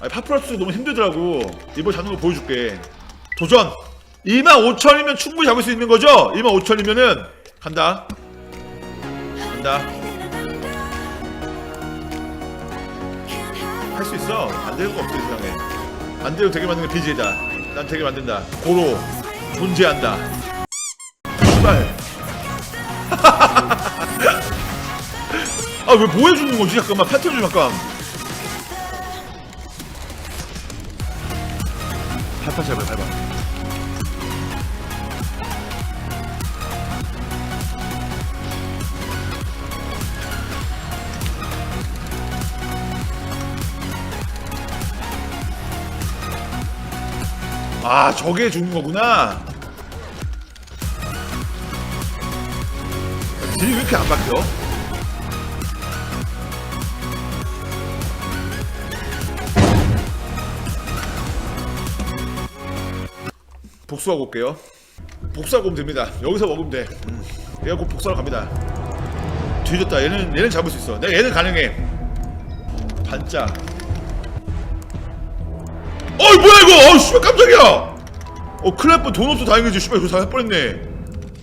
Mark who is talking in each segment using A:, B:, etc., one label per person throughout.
A: 아니 파프라스 너무 힘들더라고. 이번 잡는 거 보여줄게. 도전! 25,000이면 충분히 잡을 수 있는 거죠? 25,000이면은 간다. 간다. 할 수 있어. 안 되는 거 없어 이 세상에. 안 되고 되게 만드는 게 BJ다. 난 되게 만든다. 고로 존재한다. 씨발. 아왜 뭐 해주는 거지? 잠깐만 패턴 좀 잠깐 밟아 제발 밟아 아 저게 죽는 거구나 딜이 왜 이렇게 안 바뀌어? 복수하고 올게요. 복수하고 오면 됩니다. 여기서 먹으면 돼. 음. 내가 곧 복수하러 갑니다. 뒤졌다. 얘는 얘는 잡을 수 있어. 내가 얘는 가능해. 반짝. 어이 뭐야 이거? 어우 씨발 깜짝이야. 어 큰일 날뻔 돈 없어 다행이지. 씨발 이거 다 뻔했네.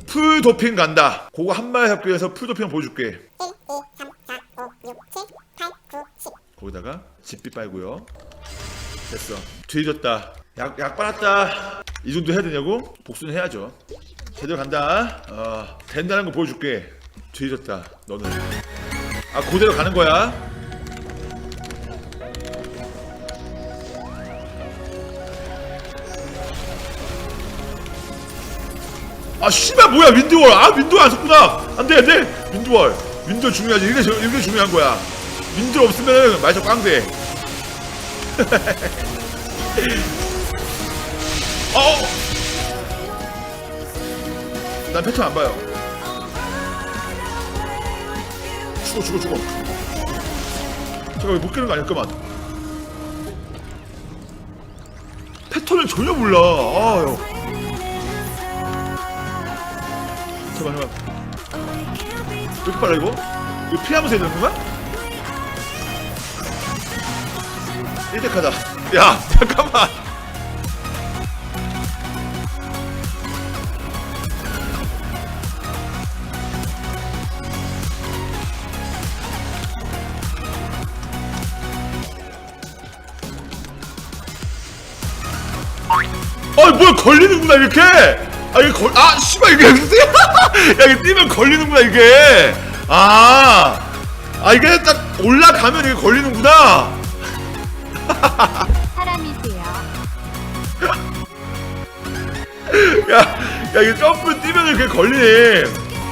A: 풀 도핑 간다. 그거 한 마리 잡기 위해서 풀 도핑 보여줄게.
B: 1, 2, 3, 4, 5, 6, 7, 8, 9, 10.
A: 거기다가 집비 빨고요. 됐어. 뒤졌다. 약, 약 빨았다. 이 정도 해야 되냐고? 복수는 해야죠. 제대로 간다. 어, 된다는 거 보여줄게. 뒤졌다. 너는. 아, 그대로 가는 거야. 아, 씨발, 뭐야, 윈드월. 아, 윈드월 안 썼구나. 안 돼, 안 돼. 윈드월. 윈드월 중요하지. 이게, 저- 이게 중요한 거야. 윈드월 없으면 말저 꽝돼. 어! 난 패턴 안 봐요. 죽어, 죽어, 죽어. 제가 왜못 깨는 거 아닐까만. 패턴을 전혀 몰라. 아유. 제발. 왜 이렇게 빨라, 이거? 이거 피하면서 해야 되는 건가? 1대 하자. 야, 잠깐만. 아, 뭐야 걸리는구나 이렇게. 아 이게 걸, 아 씨발 이게 무슨? 야 이게 뛰면 걸리는구나 이게. 아, 아 이게 딱 올라가면 이게 걸리는구나.
C: 사람이세요.
A: 야, 야 이게 점프 뛰면 이렇게 걸리네.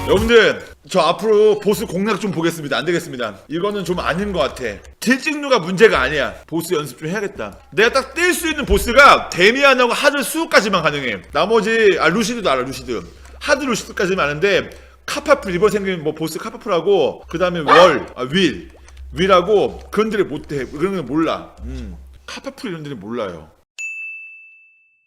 A: 여러분들, 저 앞으로 보스 공략 좀 보겠습니다. 안 되겠습니다. 이거는 좀 아닌 것 같아. 딜찍누가 문제가 아니야. 보스 연습 좀 해야겠다. 내가 딱 뛸 수 있는 보스가 데미안하고 하드 수까지만 가능해. 나머지 아 루시드도 알아 루시드. 하드 루시드까지는 아는데 카파풀 이번 생긴 뭐 보스 카파풀하고 그 다음에 월, 아, 윌, 윌하고 그런 데를 못해. 그런 건 몰라. 음. 카파풀 이런 데는 몰라요.